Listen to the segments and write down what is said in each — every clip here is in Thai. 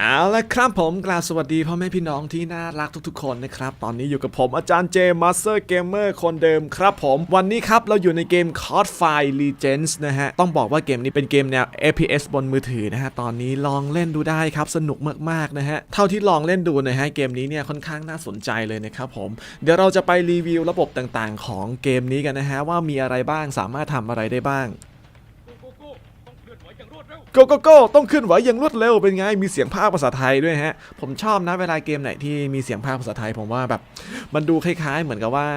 เอาละครับผมกราบสวัสดีพ่อแม่พี่น้องที่น่ารักทุกๆคนนะครับ ตอนนี้อยู่กับผมอาจารย์เจมาสเตอร์เกมเมอร์คนเดิมครับผม วันนี้ครับเราอยู่ในเกม c o d f i Legends นะฮะ ต้องบอกว่าเกมนี้เป็นเกมแนว FPS บนมือถือนะฮะ ตอนนี้ลองเล่นดูได้ครับ สนุกมากๆนะฮะ เท่าที่ลองเล่นดูนะฮะ เกมนี้เนี่ยค่อนข้างน่าสนใจเลยนะครับผม เดี๋ยวเราจะไปรีวิวระบบต่างๆ ของเกมนี้กันนะฮะว่ามีอะไรบ้างสามารถทำอะไรได้บ้าง กโกโก้ต้องขึ้นไหวอย่างรวดเร็วเป็นไง มีเสียงภาคภาษาไทยด้วยฮะ ผมชอบนะเวลาเกมไหนที่มีเสียงภาคภาษาไทย ผมว่าแบบ มันดูคล้ายๆ เหมือนกับว่า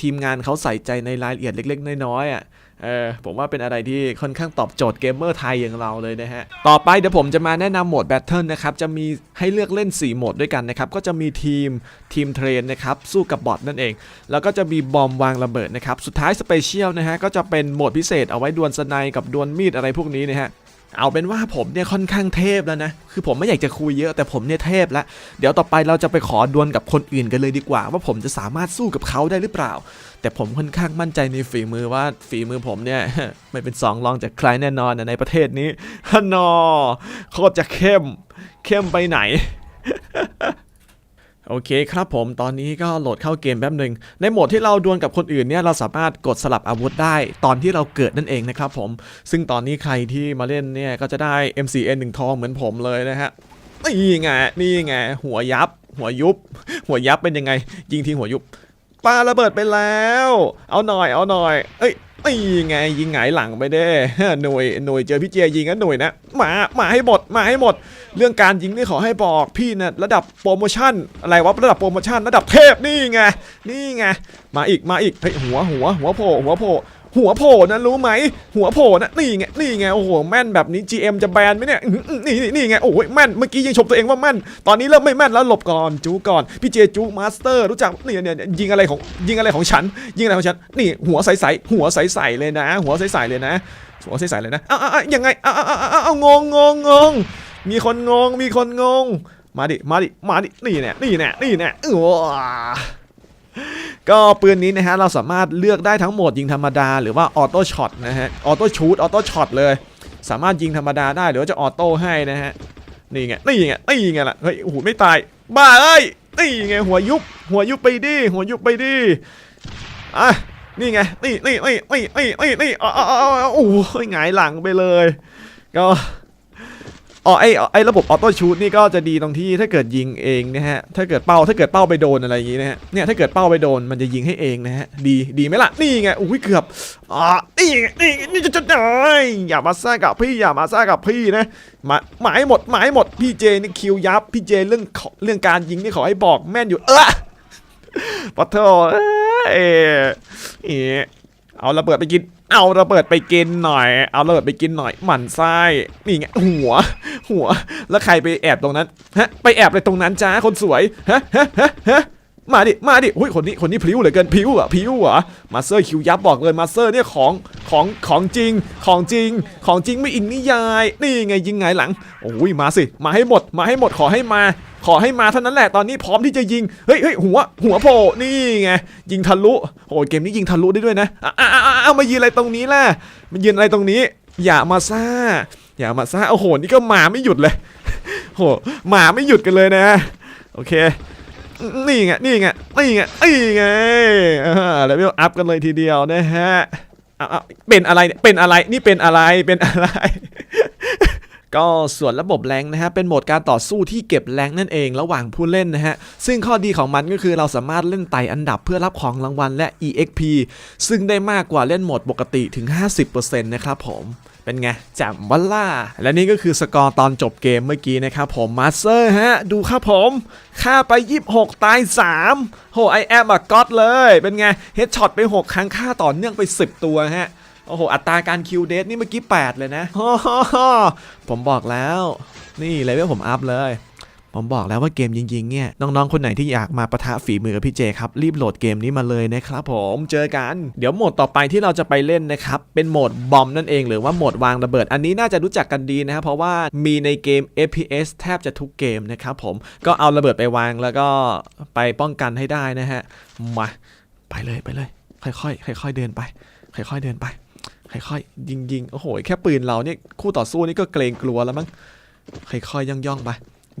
ทีมงานเขาใส่ใจในรายละเอียดเล็ก ๆ น้อยๆอะเออผมว่าเป็นอะไรที่ค่อนข้างตอบโจทย์เกมเมอร์ไทยอย่างเราเลยนะฮะ ต่อไปเดี๋ยวผมจะมาแนะนำโหมดแบทเทิลนะครับ จะมีให้เลือกเล่น 4 โหมดด้วยกันนะครับ ก็จะมีทีมทีมเทรนนะครับ สู้กับบอทนั่นเอง แล้วก็จะมีบอมวางระเบิดนะครับ สุดท้ายสเปเชียลนะฮะ ก็จะเป็นโหมดพิเศษเอาไว้ดวลสไนกับดวลมีดอะไรพวกนี้นะฮะ เอาเป็นว่าผมเนี่ยค่อนข้างเทพแล้วนะ คือผมไม่อยากจะคุยเยอะแต่ผมเนี่ยเทพแล้ว เดี๋ยวต่อไปเราจะไปขอดวลกับคนอื่นกันเลยดีกว่า ว่าผมจะสามารถสู้กับเขาได้หรือเปล่า แต่ผมค่อนข้างมั่นใจในฝีมือว่าฝีมือผมเนี่ยไม่เป็นสองรองจากใครแน่นอนในประเทศนี้ฮนอโคตรจะเข้ม เข้มไปไหน โอเคครับผมตอนนี้ก็โหลดเข้าเกมแป๊บหนึ่งในโหมดที่เราดวลกับคนอื่นเนี่ยเราสามารถกดสลับอาวุธได้ตอนที่เราเกิดนั่นเองนะครับผม ซึ่งตอนนี้ใครที่มาเล่นเนี่ยก็จะได้ MCN 1ทองเหมือนผมเลยนะฮะนี่ไงนี่ไงหัวยับ หัวยุบ หัวยับเป็นยังไง ยิงทิ้งหัวยุบปาระเบิดไปแล้ว เอาหน่อยเอาหน่อย เอ้ย นี่ไงยิงหงายหลังไปได้หน่วยหน่วยเจอพี่เจยิงกันหน่วยนะมามาให้หมดมาให้หมด เรื่องการยิงนี่ขอให้บอกพี่นะระดับโปรโมชั่นอะไรวะระดับโปรโมชั่นระดับเทพนี่ไงนี่ไงมาอีกมาอีกเฮ้ยหัวหัวหัวโผล่หัวโผล่ หัวโผล่นะรู้ไหม หัวโผล่นะนี่ไงนี่ไงโอ้โหแม่นแบบนี้ GM จะแบนไหมเนี่ยนี่นี่นี่ไงโอ้ยแม่นเมื่อกี้ยังชมตัวเองว่าแม่น ตอนนี้เริ่มไม่แม่นแล้วหลบก่อนจูก่อนพี่เจจูมาสเตอร์รู้จักนี่เนี่ยเนี่ยยิงอะไรของยิงอะไรของฉัน ยิงอะไรของฉันนี่หัวใสๆหัวใสๆเลยนะ หัวใสๆเลยนะหัวใสๆเลยนะอ้าวอ้าวอ้าวยังไงอ้าอ้าวอ้าวอ้าวงงงงงงมีคนงงมีคนงงมาดิมาดิมาดินี่แน่นี่แน่นี่แน่เออ ก็ปืนนี้นะฮะเราสามารถเลือกได้ทั้งโหมดยิงธรรมดาหรือว่าออโต้ช็อตนะฮะออโต้ชูดออโต้ช็อตเลย สามารถยิงธรรมดาได้หรือว่าจะออโต้ให้นะฮะนี่ไงนี่ไงนี่ไงล่ะเฮ้ยโอ้โหไม่ตายบ้าเอ้ยนี่ไงหัวยุบหัวยุบไปดิหัวยุบไปดิอะนี่ไงนี่นี่นี่นี่นี่นี่นี่โอ้โหหงายหลังไปเลย ก็ อ๋อไอไอระบบออโต้ชูตนี่ก็จะดีตรงที่ถ้าเกิดยิงเองนะฮะถ้าเกิดเป้าถ้าเกิดเป้าไปโดนอะไรอย่างงี้นะฮะเนี่ยถ้าเกิดเป้าไปโดนมันจะยิงให้เองนะฮะดีดีไหมล่ะนี่ไงอุ้ยเกือบอ่านี่ไงนี่นี่จะจะได้อย่ามาซ่ากับพี่อย่ามาซ่ากับพี่นะมาหมายหมดหมายหมดพี่เจนี่คิวยับพี่เจเรื่องเรื่องการยิงนี่ขอให้บอกแม่นอยู่เออปะโทเอ้ยเอ๋ เอาระเบิดไปกิน เอาระเบิดไปกินหน่อย เอาระเบิดไปกินหน่อย หมันไส้นี่ไงหัว หัว แล้วใครไปแอบตรงนั้น ฮะ ไปแอบอะไรตรงนั้นจ้าคนสวย ฮะฮะฮะ มาดิ มาดิอุ้ยคนนี้ คนนี้พลิ้วเหลือเกินพลิ้วอะพลิ้วอะมาสเตอร์คิวยับบอกเลยมาสเตอร์เนี่ยของของของจริง ของจริง ของจริงไม่อิงนิยาย นี่ไงยิงไงหลัง โอ้ยมาสิ มาให้หมด มาให้หมดขอให้มา ขอให้มาเท่านั้นแหละ ตอนนี้พร้อมที่จะยิง เฮ้ยเฮ้ยหัว หัวโผล่นี่ไง ยิงทะลุ โอ้ยเกมนี้ยิงทะลุได้ด้วยนะอะอะอะอะเอามายืนอะไรตรงนี้ล่ะมายืนอะไรตรงนี้ อย่ามาซ่า อย่ามาซ่า โอ้โห นี่ก็มาไม่หยุดเลยโหมาไม่หยุดกันเลยนะ โอเค นี่ไงนี่ไงนี่ไงนี่ไงเลเวลอัพกันเลยทีเดียวนะฮะอะอะเป็นอะไรเป็นอะไรนี่เป็นอะไรเป็นอะไร ก็ส่วนระบบแรงนะฮะเป็นโหมดการต่อสู้ที่เก็บแรงนั่นเองระหว่างผู้เล่นนะฮะซึ่งข้อดีของมันก็คือเราสามารถเล่นไต่อันดับเพื่อรับของรางวัลและ EXP ซึ่งได้มากกว่าเล่นโหมดปกติถึง 50%นะครับผมเป็นไงแจ่มวัลล่า และนี่ก็คือสกอร์ตอนจบเกมเมื่อกี้นะครับผมมาสเตอร์ฮะ ดูครับผมฆ่าไป 26 ตาย 3 โหไอแอมอะก็อดเลย เป็นไง เฮดช็อตไป 6 ครั้งฆ่าต่อเนื่องไป 10 ตัวฮะ โอ้โห อัตราการคิวเดทนี่เมื่อกี้ 8 เลยนะผมบอกแล้ว นี่เลเวลผมอัพเลย ผมบอกแล้วว่าเกมยิงๆเนี่ย น้องๆ คนไหนที่อยากมาปะทะฝีมือกับพี่เจครับ รีบโหลดเกมนี้มาเลยนะครับผมเจอกัน เดี๋ยวโหมดต่อไปที่เราจะไปเล่นนะครับ เป็นโหมดบอมนั่นเองหรือว่าโหมดวางระเบิด อันนี้น่าจะรู้จักกันดีนะครับเพราะว่ามีในเกม FPS แทบจะทุกเกมนะครับผมก็เอาระเบิดไปวางแล้วก็ไปป้องกันให้ได้นะฮะมาไปเลยไปเลย ค่อยๆค่อย ๆ เดินไป ค่อย ๆ เดินไป ค่อยๆยิงยิงๆโอ้โหแค่ปืนเราเนี่ยคู่ต่อสู้นี่ก็เกรงกลัวแล้วมั้งค่อยๆย่องๆไป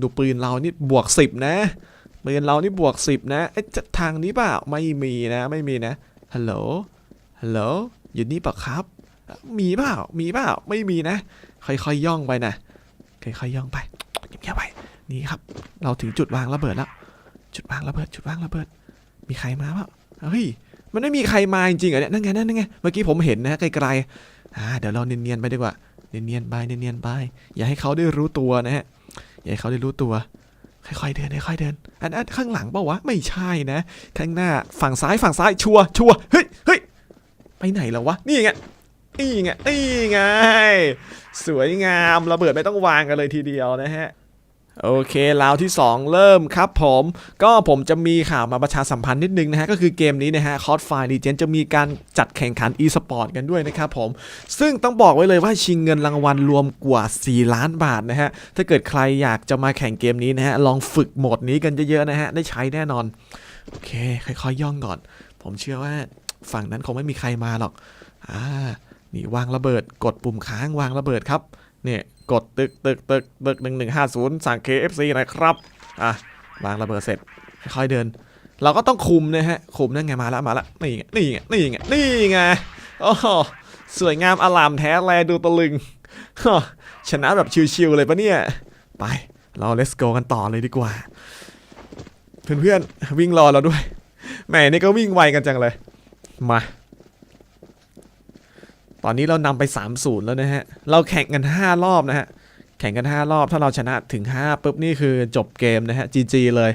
ดูปืนเรานี่บวกสิบนะปืนเรานี่บวกสิบนะเอ๊ะจะทางนี้เปล่าไม่มีนะไม่มีนะฮัลโหลฮัลโหลอยู่นี่เปล่าครับ มีเปล่ามีเปล่าไม่มีนะ ค่อยๆย่องไปนะค่อยๆย่องไปเงียบๆไปนี่ครับ เราถึงจุดวางระเบิดแล้ว จุดวางระเบิด จุดวางระเบิด มีใครมาเปล่าเฮ้ย มันไม่มีใครมาจริงๆเหรอเนี่ยนั่นไงนั่นไงเมื่อกี้ผมเห็นนะไกลๆอ่าเดี๋ยวเราเนียนๆไปดีกว่าเนียนๆไปเนียนๆไปอย่าให้เขาได้รู้ตัวนะฮะอย่าให้เขาได้รู้ตัว ค่อยๆเดินค่อยๆเดิน อันนั้นข้างหลังเปล่าวะไม่ใช่นะ ข้างหน้าฝั่งซ้ายฝั่งซ้ายชัวร์ชัวร์เฮ้ยเฮ้ยไปไหนแล้ววะนี่ไงนี่ไงนี่ไงสวยงามระเบิดไม่ต้องวางกันเลยทีเดียวนะฮะ โอเคราวที่ 2 เริ่มครับผม ก็ผมจะมีข่าวมาประชาสัมพันธ์นิดนึงนะฮะ ก็คือเกมนี้นะฮะคอร์ดไฟดีเจนจะมีการจัดแข่งขัน e-sport กันด้วยนะครับผม ซึ่งต้องบอกไว้เลยว่าชิงเงินรางวัลรวมกว่า 4 ล้านบาทนะฮะ ถ้าเกิดใครอยากจะมาแข่งเกมนี้นะฮะ ลองฝึกโหมดนี้กันเยอะๆนะฮะ ได้ใช้แน่นอน โอเค ค่อยๆย่องก่อน ผมเชื่อว่าฝั่งนั้นคงไม่มีใครมาหรอกอ่านี่วางระเบิดกดปุ่มค้างวางระเบิดครับเนี่ย กดตึกตึกตึกตึกหนึ่งหนึ่งห้าศูนย์สั่ง KFC นะครับอะวางระเบิดเสร็จค่อยเดิน เราก็ต้องคุมนะฮะคุมนั่นไงมาแล้วมาแล้วนี่ไงนี่ไงนี่ไงนี่ไงโอ้โหสวยงามอลามแท้แลดูตะลึงฮะชนะแบบชิวๆเลยปะเนี่ย ไปเรา let's go กันต่อเลยดีกว่า เพื่อนๆวิ่งรอเราด้วยแหมนี่ก็วิ่งไวกันจังเลย มา ตอนนี้เรานำไป3-0แล้วนะฮะ เราแข่งกัน 5 รอบนะฮะ แข่งกัน 5 รอบ ถ้าเราชนะถึง 5ปุ๊บนี่คือจบเกมนะฮะ GG เลย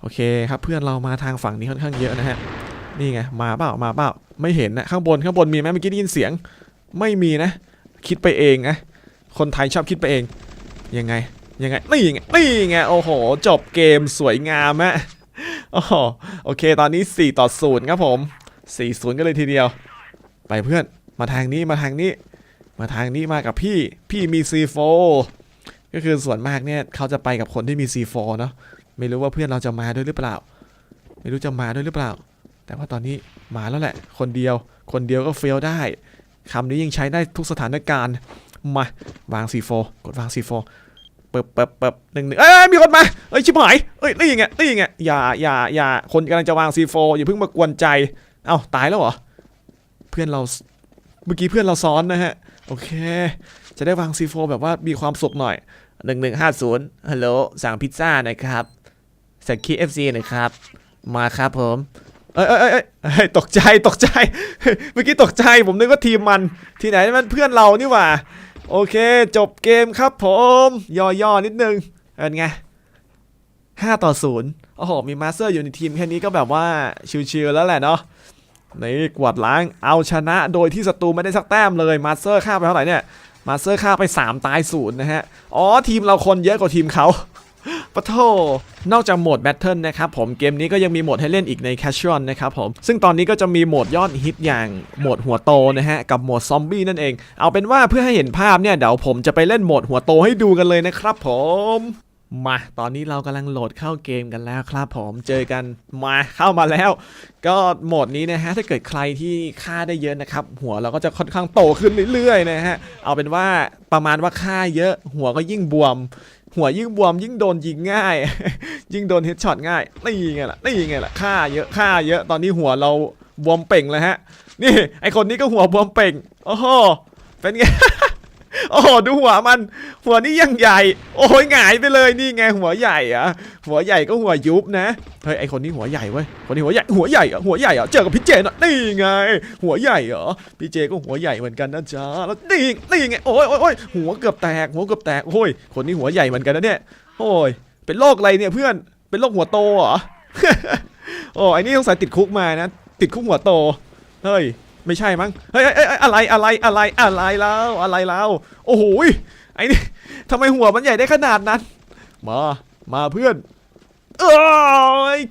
โอเคครับเพื่อนเรามาทางฝั่งนี้ค่อนข้างเยอะนะฮะ นี่ไง มาเปล่า มาเปล่า ไม่เห็นนะ ข้างบน ข้างบนมีไหมเมื่อกี้ได้ยินเสียง ไม่มีนะ คิดไปเองนะ คนไทยชอบคิดไปเอง ยังไง ยังไง นี่ไง นี่ไง โอ้โห จบเกมสวยงามฮะโอ้โห โอเค ตอนนี้ 4 ต่อ 0 ครับผม 4-0 กันเลยทีเดียว ไปเพื่อน มาทางนี้มาทางนี้ มาทางนี้มากับพี่พี่มี C4 ก็คือส่วนมากเนี่ยเขาจะไปกับคนที่มี C4 เนาะไม่รู้ว่าเพื่อนเราจะมาด้วยหรือเปล่า ไม่รู้จะมาด้วยหรือเปล่า แต่ว่าตอนนี้มาแล้วแหละ คนเดียว คนเดียวก็เฟลได้คำนี้ยังใช้ได้ทุกสถานการณ์มาวาง C4 กดวาง C4 เปิบเปิบเปิบหนึ่งหนึ่งเอ้ยมีคนมาเอ้ยชิบหายเอ้ยนี่ยังไงนี่ยังไงอย่าอย่าอย่าคนกำลังจะวาง C4 อย่าเพิ่งมากวนใจเอ้าตายแล้วเหรอเพื่อนเรา เมื่อกี้เพื่อนเราซ้อนนะฮะ โอเค จะได้วาง C4 แบบว่ามีความสุขหน่อย1150ฮัลโหลสั่งพิซซ่าหน่อยครับสั่ง KFC หน่อยครับ มาครับผมเอ้ยเอ้ยเอ้ยเอ้ยเฮ้ยตกใจตกใจ เมื่อกี้ตกใจผมนึกว่าทีมมัน ที่ไหนมันเพื่อนเรานี่หว่า โอเค จบเกมครับผม ย่อๆนิดนึงเป็นไง5ต่อ0โอ้โห มีมาสเตอร์อยู่ในทีมแค่นี้ก็แบบว่าชิลๆแล้วแหละเนาะ นี่กวาดล้างเอาชนะโดยที่ศัตรูไม่ได้สักแต้มเลยมาสเตอร์ฆ่าไปเท่าไหร่เนี่ยมาสเตอร์ฆ่าไป 3 ตายศูนย์นะฮะ อ๋อ ทีมเราคนเยอะกว่าทีมเขาปะโท นอกจากโหมดแบทเทิลนะครับผมเกมนี้ก็ยังมีโหมดให้เล่นอีกใน Casual นะครับผม ซึ่งตอนนี้ก็จะมีโหมดยอดฮิตอย่างโหมดหัวโตนะฮะ กับโหมดซอมบี้นั่นเอง เอาเป็นว่าเพื่อให้เห็นภาพเนี่ย เดี๋ยวผมจะไปเล่นโหมดหัวโตให้ดูกันเลยนะครับผม มา ตอนนี้เรากำลังโหลดเข้าเกมกันแล้วครับผม เจอกันมาเข้ามาแล้ว ก็โหมดนี้นะฮะ ถ้าเกิดใครที่ฆ่าได้เยอะนะครับ หัวเราก็จะค่อนข้างโตขึ้นเรื่อยๆนะฮะ เอาเป็นว่าประมาณว่าฆ่าเยอะ หัวก็ยิ่งบวม หัวยิ่งบวม ยิ่งโดนยิงง่าย ยิ่งโดนเฮดช็อตง่าย นี่ไงล่ะ นี่ไงล่ะ ฆ่าเยอะฆ่าเยอะ ตอนนี้หัวเราบวมเป่งเลยฮะ นี่ไอคนนี้ก็หัวบวมเป่ง โอ้โห เป็นไง โอ้โหดูหัวมัน หัวนี่ยังใหญ่ โอ้ยหงายไปเลยนี่ไงหัวใหญ่อะหัวใหญ่ก็หัวยุบนะเฮ้ยไอคนนี้หัวใหญ่เว้ยคนนี้หัวใหญ่หัวใหญ่เหรอะหัวใหญ่เหรอะเจอกับพี่เจน่อยนี่ไง หัวใหญ่เหรอพี่เจก็หัวใหญ่เหมือนกันนะจ๊ะแล้วนี่นี่ไงโอ้ยโอ้ยหัวเกือบแตกหัวเกือบแตกโอ้ยคนนี้หัวใหญ่เหมือนกันนะเนี่ยโอ้ยเป็นโรคอะไรเนี่ยเพื่อนเป็นโรคหัวโตเหรอโอ้ไอนี่ต้องใส่ติดคุกมานะ ติดคุกหัวโตเฮ้ย ไม่ใช่มั้งเฮ้ยเฮ้ยเฮ้ยอะไรอะไรอะไรอะไรแล้วอะไรแล้วโอ้โหไอ้นี่ทำไมหัวมันใหญ่ได้ขนาดนั้น มามาเพื่อนเอ้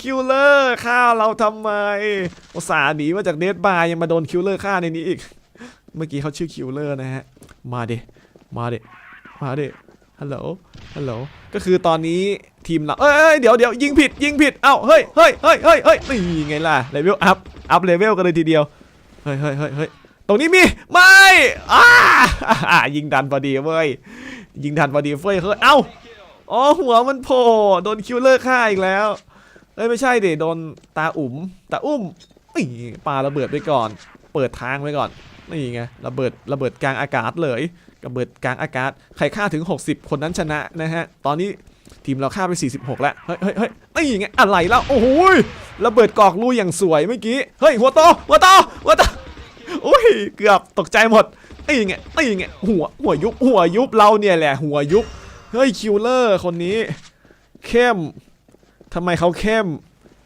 คิวเลอร์ฆ่าเราทำไมอุตส่าห์หนีมาจากเดดบาร์ยังมาโดนคิวเลอร์ฆ่าในนี้อีก เมื่อกี้เขาชื่อคิวเลอร์นะฮะ มาเดมาเดมาเดฮัลโหลฮัลโหลก็คือตอนนี้ทีมเราเอ้ยเอ้ยเดี๋ยวเดี๋ยวยิงผิดยิงผิดเอ้าเฮ้ยเฮ้ยเฮ้ยเฮ้ยเฮ้ยนี่ไงล่ะเลเวลอัพอัพเลเวลกันเลยทีเดียว เฮ้ยเฮ้ยเฮ้ยเฮ้ยตรงนี้มี ไม่อ้ายิงดันพอดีเว้ย ยิงทันพอดีเฟ้ยเฮ้ย เอ้า อ๋อหัวมันโผล่โดนคิวเลอร์ฆ่าอีกแล้ว เอ้ยไม่ใช่ดิโดนตาอุ๋มตาอุ้มนี่ปาระเบิดไปก่อน เปิดทางไว้ก่อน นี่ไงระเบิดระเบิดกลางอากาศเลยระเบิดกลางอากาศ ใครฆ่าถึง 60 คนนั้นชนะนะฮะ ตอนนี้ ทีมเราฆ่าไป 46 แล้ว เฮ้ยเฮ้ยเฮ้ยนี่ไงอะไรแล้ว โอ้โหระเบิดกอกลูอย่างสวยเมื่อกี้ เฮ้ย หัวโต หัวโต หัวโตโอ้ย เกือบตกใจหมดนี่ไงนี่ไง หัว หัวยุบ หัวยุบ เราเนี่ยแหละ หัวยุบ เฮ้ย คิวเลอร์ คนนี้ เข้มทำไมเขาเข้ม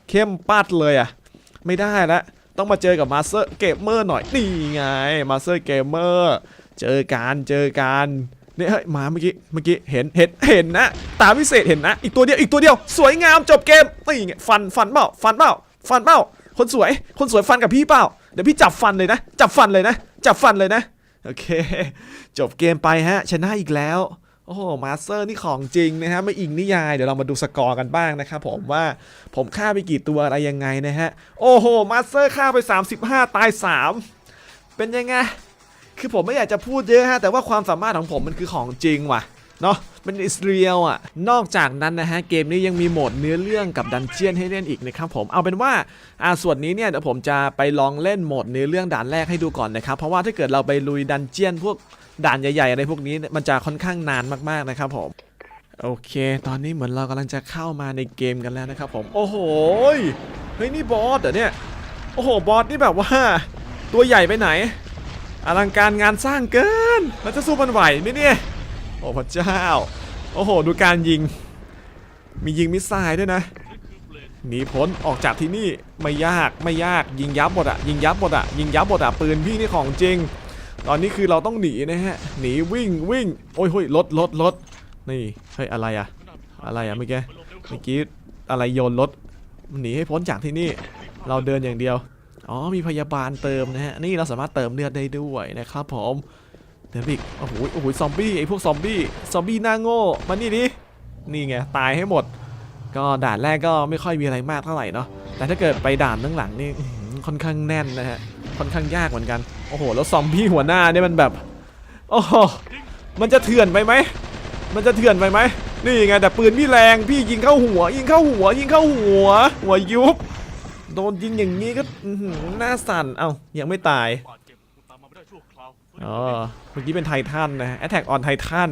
เข้มปัดเลยอะไม่ได้ละต้องมาเจอกับมาสเตอร์เกมเมอร์หน่อย นี่ไง มาสเตอร์เกมเมอร์ เจอกันเจอกัน เนี่ยเฮ้ยมาเมื่อกี้เมื่อกี้เห็นเห็นเห็นนะ ตาพิเศษเห็นนะ อีกตัวเดียวอีกตัวเดียว สวยงามจบเกมนี่ไงฟันฟันเปล่าฟันเปล่าฟันเปล่าคนสวย คนสวยฟันกับพี่เปล่าเดี๋ยวพี่จับฟันเลยนะ จับฟันเลยนะ จับฟันเลยนะโอเค จบเกมไปฮะ ชนะอีกแล้ว โอ้โหมาสเตอร์นี่ของจริงนะฮะไม่อิงนิยาย เดี๋ยวเรามาดูสกอร์กันบ้างนะครับผมว่าผมฆ่าไปกี่ตัวอะไรยังไงนะฮะ โอ้โห มาสเตอร์ฆ่าไป 35 ตาย 3 เป็นยังไง คือผมไม่อยากจะพูดเยอะฮะแต่ว่าความสามารถของผมมันคือของจริงว่ะเนาะมันอิสเรียลอะ นอกจากนั้นนะฮะ เกมนี้ยังมีโหมดเนื้อเรื่องกับดันเจียนให้เล่นอีกนะครับผม เอาเป็นว่าอ่าส่วนนี้เนี่ยเดี๋ยวผมจะไปลองเล่นโหมดเนื้อเรื่องด่านแรกให้ดูก่อนนะครับ เพราะว่าถ้าเกิดเราไปลุยดันเจียนพวกด่านใหญ่ๆอะไรพวกนี้มันจะค่อนข้างนานมากๆนะครับผม โอเค ตอนนี้เหมือนเรากำลังจะเข้ามาในเกมกันแล้วนะครับผม โอ้โห เฮ้ยนี่บอสเหรอเนี่ย โอ้โห บอสนี่แบบว่า ตัวใหญ่ไปไหน อลังการงานสร้างเกิน มันจะสู้มันไหวไหมเนี่ย โอ้พระเจ้า โอ้โห ดูการยิง มียิงมิสไซล์ด้วยนะ หนีพ้นออกจากที่นี่ไม่ยากไม่ยากยิงยับหมดอะยิงยับหมดอะยิงยับหมดอะปืนพี่นี่ของจริง ตอนนี้คือเราต้องหนีนะฮะ หนีวิ่งวิ่ง โอ้ยเฮ้ยรถรถรถนี่เฮ้ยอะไรอะอะไรอะเมื่อกี้เมื่อกี้อะไรโยนรถหนีให้พ้นจากที่นี่ เราเดินอย่างเดียว อ๋อมีพยาบาลเติมนะฮะนี่เราสามารถเติมเลือดได้ด้วยนะครับผมเดี๋ยวอีกโอ้โหโอ้โหซอมบี้ไอพวกซอมบี้ซอมบี้หน้าโง่มานี่ดินี่ไงตายให้หมด ก็ด่านแรกก็ไม่ค่อยมีอะไรมากเท่าไหร่เนาะแต่ถ้าเกิดไปด่านข้างหลังนี่ค่อนข้างแน่นนะฮะค่อนข้างยากเหมือนกันโอ้โหแล้วซอมบี้หัวหน้าเนี่ยมันแบบโอ้โหมันจะเถื่อนไปไหมมันจะเถื่อนไปไหมนี่ไงแต่ปืนพี่แรงพี่ยิงเข้าหัว ยิงเข้าหัว ยิงเข้าหัว หัวยุบ โดนยิงอย่างนี้ก็อื้อหือหน้าสั่นเอ้ายังไม่ตาย บาดเจ็บตามมาไม่ได้ชั่วคราวอ๋อเมื่อกี้เป็นไททันนะ Attack on Titan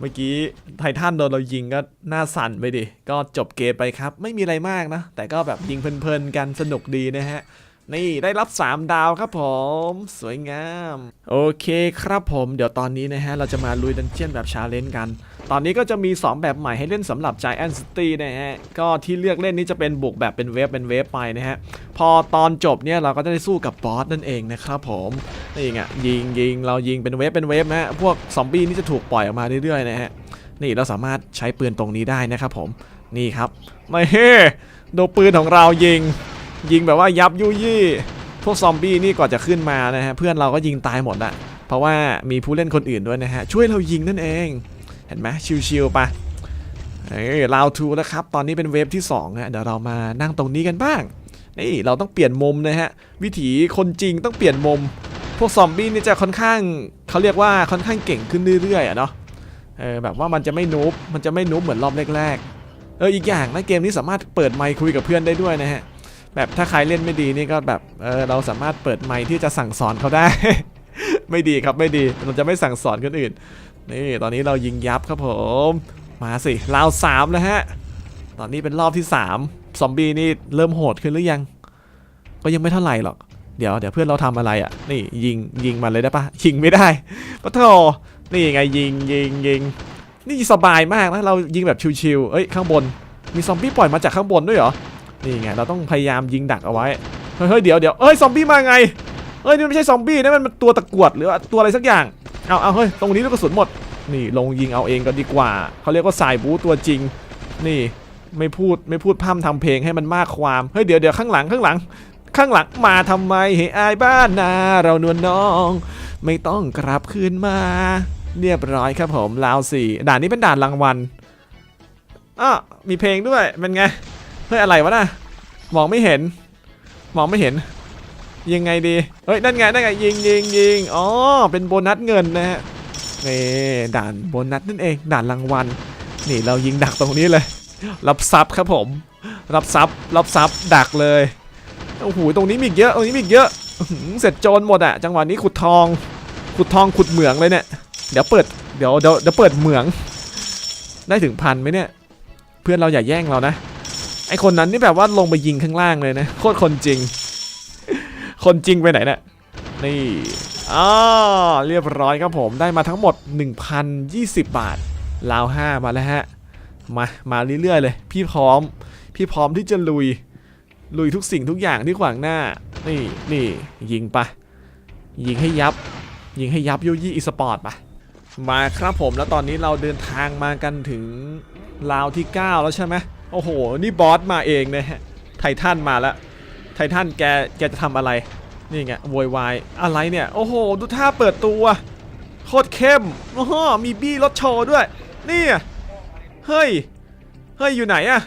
เมื่อกี้ไททันโดนเรายิงก็หน้าสั่นไปดิ ก็จบเกมไปครับ ไม่มีอะไรมากนะ แต่ก็แบบยิงเพลินๆกันสนุกดีนะฮะ นี่ได้รับ 3 ดาวครับผม สวยงาม โอเคครับผม เดี๋ยวตอนนี้นะฮะ เราจะมาลุยดันเจียนแบบชาเลนจ์กัน ตอนนี้ก็จะมี 2 แบบใหม่ให้เล่นสำหรับ Giant City นะฮะ ก็ที่เลือกเล่นนี้จะเป็นบุกแบบเป็นเวฟเป็นเวฟไปนะฮะ พอตอนจบเนี่ยเราก็จะได้สู้กับบอสนั่นเองนะครับผมนี่ไงยิงยิงเรายิงเป็นเวฟเป็นเวฟนะฮะ พวกซอมบี้นี่จะถูกปล่อยออกมาเรื่อยๆนะฮะ นี่เราสามารถใช้ปืนตรงนี้ได้นะครับผม นี่ครับไม่เฮ้ดูปืนของเรายิง ยิงแบบว่ายับยุยี่ พวกซอมบี้นี่ก่อนจะขึ้นมานะฮะเพื่อนเราก็ยิงตายหมดอะเพราะว่ามีผู้เล่นคนอื่นด้วยนะฮะช่วยเรายิงนั่นเอง เห็นไหมชิวๆปะเอ้ยราวทูแล้วครับ ตอนนี้เป็นเวฟที่2ฮะเดี๋ยวเรามานั่งตรงนี้กันบ้าง นี่เราต้องเปลี่ยนมุมนะฮะ วิถีคนจริงต้องเปลี่ยนมุม พวกซอมบี้นี่จะค่อนข้างเขาเรียกว่าค่อนข้างเก่งขึ้นเรื่อยๆอะเนาะเออแบบว่ามันจะไม่นูบมันจะไม่นูบเหมือนรอบแรกๆ เอออีกอย่างนะเกมนี้สามารถเปิดไมค์คุยกับเพื่อนได้ด้วยนะฮะ แบบถ้าใครเล่นไม่ดีนี่ก็แบบเออเราสามารถเปิดไมค์ที่จะสั่งสอนเขาได้ ไม่ดีครับไม่ดีเราจะไม่สั่งสอนคนอื่น นี่ตอนนี้เรายิงยับครับผม มาสิราวสามแล้วฮะ ตอนนี้เป็นรอบที่สามซอมบี้นี่เริ่มโหดขึ้นหรือยัง ก็ยังไม่เท่าไหร่หรอก เดี๋ยวเดี๋ยวเพื่อนเราทำอะไรอะ นี่ยิงยิงมันเลยได้ปะยิงไม่ได้ปะโถนี่ไงยิงยิงยิงนี่สบายมากนะเรายิงแบบชิวๆเอ้ยข้างบน มีซอมบี้ปล่อยมาจากข้างบนด้วยเหรอ นี่ไงเราต้องพยายามยิงดักเอาไว้ เฮ้ยเฮ้ยเดี๋ยวเดี๋ยวเอ้ยซอมบี้มาไงเฮ้ยนี่ไม่ใช่ซอมบี้นะมันมันตัวตะกรวดหรือว่าตัวอะไรสักอย่าง เอาเอาเฮ้ย ตรงนี้ลูกกระสุนหมด นี่ลงยิงเอาเองก็ดีกว่า เขาเรียกว่าสายบูตัวจริง นี่ไม่พูดไม่พูดพร่ำทำเพลงให้มันมากความ เฮ้ยเดี๋ยวเดี๋ยวข้างหลังข้างหลัง ข้างหลังมาทำไมให้ยอายบ้านนาเรานวลน้อง ไม่ต้องกลับคืนมา เรียบร้อยครับผมลาวสี่ด่านนี้เป็นด่านรางวัลอ้อมีเพลงด้วยเป็นไงเฮ้ยอะไรวะน่ะมองไม่เห็น มองไม่เห็น ยังไงดี เฮ้ย นั่นไง นั่นไง ยิงยิงยิงอ๋อ เป็นโบนัสเงินนะฮะนี่ด่านโบนัสนั่นเอง ด่านรางวัล นี่เรายิงดักตรงนี้เลย รับซับครับผม รับซับรับซับดักเลย โอ้โห ตรงนี้มีเยอะ ตรงนี้มีเยอะ เสร็จโจรหมดอะจังหวะนี้ขุดทอง ขุดทองขุดเหมืองเลยเนี่ย เดี๋ยวเปิด เดี๋ยวเดี๋ยวเดี๋ยวเปิดเหมือง ได้ถึงพันไหมเนี่ย เพื่อนเราอย่าแย่งเรานะ ไอคนนั้นนี่แบบว่าลงไปยิงข้างล่างเลยนะ โคตรคนจริง คนจริงไปไหนเนี่ยนี่อ่าเรียบร้อยครับผมได้มาทั้งหมด 1,020 บาทลาวห้ามาแล้วฮะ มามาเรื่อยๆเลย พี่พร้อม พี่พร้อมที่จะลุย ลุยทุกสิ่งทุกอย่างที่ขวางหน้า นี่นี่ยิงปะยิงให้ยับ ยิงให้ยับยูยี่อีสปอร์ตปะมาครับผมแล้วตอนนี้เราเดินทางมากันถึงลาวที่ 9 แล้วใช่ไหมโอ้โห นี่บอสมาเองนะฮะ ไททันมาแล้ว ไททันแกแกจะทำอะไร นี่ไงโวยวายอะไรเนี่ย โอ้โห ดูท่าเปิดตัวโคตรเข้มโอ้โหมีบี้รถโชว์ด้วย นี่เฮ้ย เฮ้ย อยู่ไหนอะ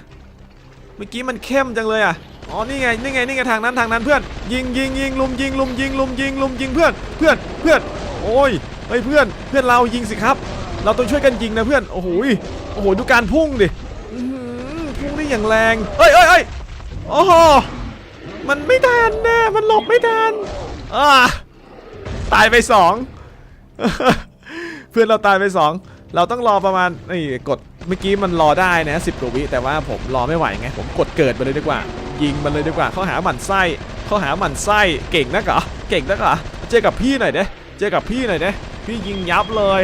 เมื่อกี้มันเข้มจังเลยอะอ๋อ นี่ไง นี่ไง นี่ไง ทางนั้น ทางนั้นเพื่อน ยิงยิงยิงลุมยิงลุมยิงลุมยิงลุมยิงเพื่อน เพื่อน เพื่อน โอ้ย เฮ้ย เพื่อน เพื่อนเรายิงสิครับ เราต้องช่วยกันยิงนะเพื่อน โอ้โหยโอ้โห ดูการพุ่งดิพุ่งได้อย่างแรงเฮ้ยเฮ้ยเฮ้ยโอ้โห มันไม่ทันแน่มันหลบไม่ทันอ่าตายไปสองเพื่อนเราตายไปสองเราต้องรอประมาณนี่กดเมื่อกี้มันรอได้นะสิบกว่าวิแต่ว่าผมรอไม่ไหวไง ผมกดเกิดไปเลยดีกว่า ยิงมันเลยดีกว่าเขาหาหมันไส้เขาหาหมันไส้เก่งนักเหรอเก่งนักเหรอเจอกับพี่หน่อยเด้เจอกับพี่หน่อยเด้พี่ยิงยับเลย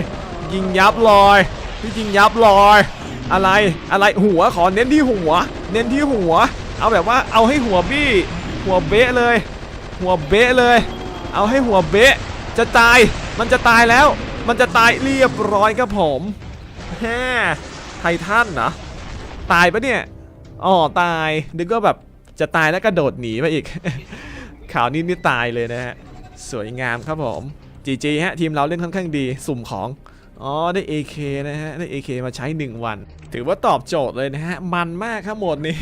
ยิงยับเลยพี่ยิงยับเลยอะไรอะไรหัวขอเน้นที่หัว เน้นที่หัว เอาแบบว่าเอาให้หัวบี้ หัวเบะเลย หัวเบะเลย เอาให้หัวเบะจะตายมันจะตายแล้ว มันจะตายเรียบร้อยครับผมแฮ่ไททันเหรอตายปะเนี่ยอ๋อตายนึกว่าแบบจะตายแล้วกระโดดหนีมาอีกข่าวนี้นี่ตายเลยนะฮะสวยงามครับผมจีจีฮะทีมเราเล่นค่อนข้างดีสุ่มของ อ๋อได้ AK นะฮะได้ AK มาใช้ 1 วัน ถือว่าตอบโจทย์เลยนะฮะ มันมากครับโหมดนี้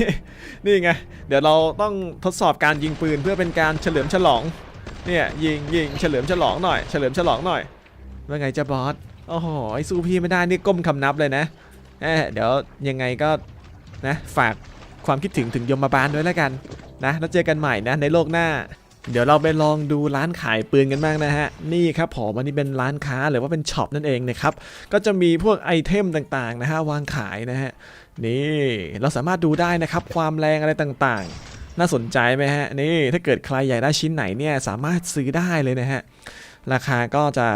นี่ไง เดี๋ยวเราต้องทดสอบการยิงปืนเพื่อเป็นการเฉลิมฉลอง เนี่ยยิงยิงเฉลิมฉลองหน่อย เฉลิมฉลองหน่อยว่าไงจะบอสโอ้โหไอสู้พี่ไม่ได้นี่ก้มคำนับเลยนะเอเดี๋ยวยังไงก็นะฝากความคิดถึงถึงยมบาลด้วยแล้วกันนะแล้วเจอกันใหม่นะในโลกหน้า เดี๋ยวเราไปลองดูร้านขายปืนกันบ้างนะฮะ นี่ครับผมอันนี้เป็นร้านค้าหรือว่าเป็นช็อปนั่นเองนะครับ ก็จะมีพวกไอเทมต่างๆนะฮะวางขายนะฮะ นี่เราสามารถดูได้นะครับความแรงอะไรต่างๆ น่าสนใจไหมฮะ นี่ถ้าเกิดใครอยากได้ชิ้นไหนเนี่ยสามารถซื้อได้เลยนะฮะ ราคาก็จะ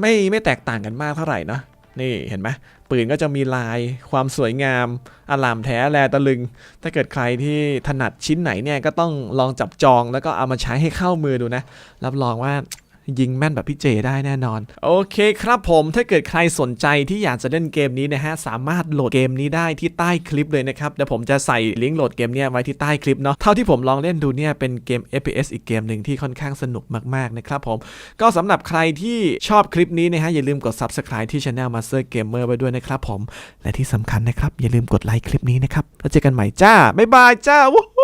ไม่ไม่แตกต่างกันมากเท่าไหร่นะนี่เห็นไหม ปืนก็จะมีลายความสวยงามอลามแท้แลตะลึง ถ้าเกิดใครที่ถนัดชิ้นไหนเนี่ยก็ต้องลองจับจองแล้วก็เอามาใช้ให้เข้ามือดูนะ รับรองว่า ยิงแม่นแบบพี่เจได้แน่นอน โอเคครับผมถ้าเกิดใครสนใจที่อยากจะเล่นเกมนี้นะฮะ สามารถโหลดเกมนี้ได้ที่ใต้คลิปเลยนะครับเดี๋ยวผมจะใส่ลิงก์โหลดเกมเนี้ยไว้ที่ใต้คลิปเนาะเท่าที่ผมลองเล่นดูเนี่ยเป็นเกม FPS อีกเกมหนึ่งที่ค่อนข้างสนุกมากๆนะครับผมก็สำหรับใครที่ชอบคลิปนี้นะฮะอย่าลืมกด Subscribe ที่ Channel Master Gamer ไว้ด้วยนะครับผมและที่สำคัญนะครับอย่าลืมกดไลค์คลิปนี้นะครับแล้วเจอกันใหม่จ้าบ๊ายบายจ้าวู้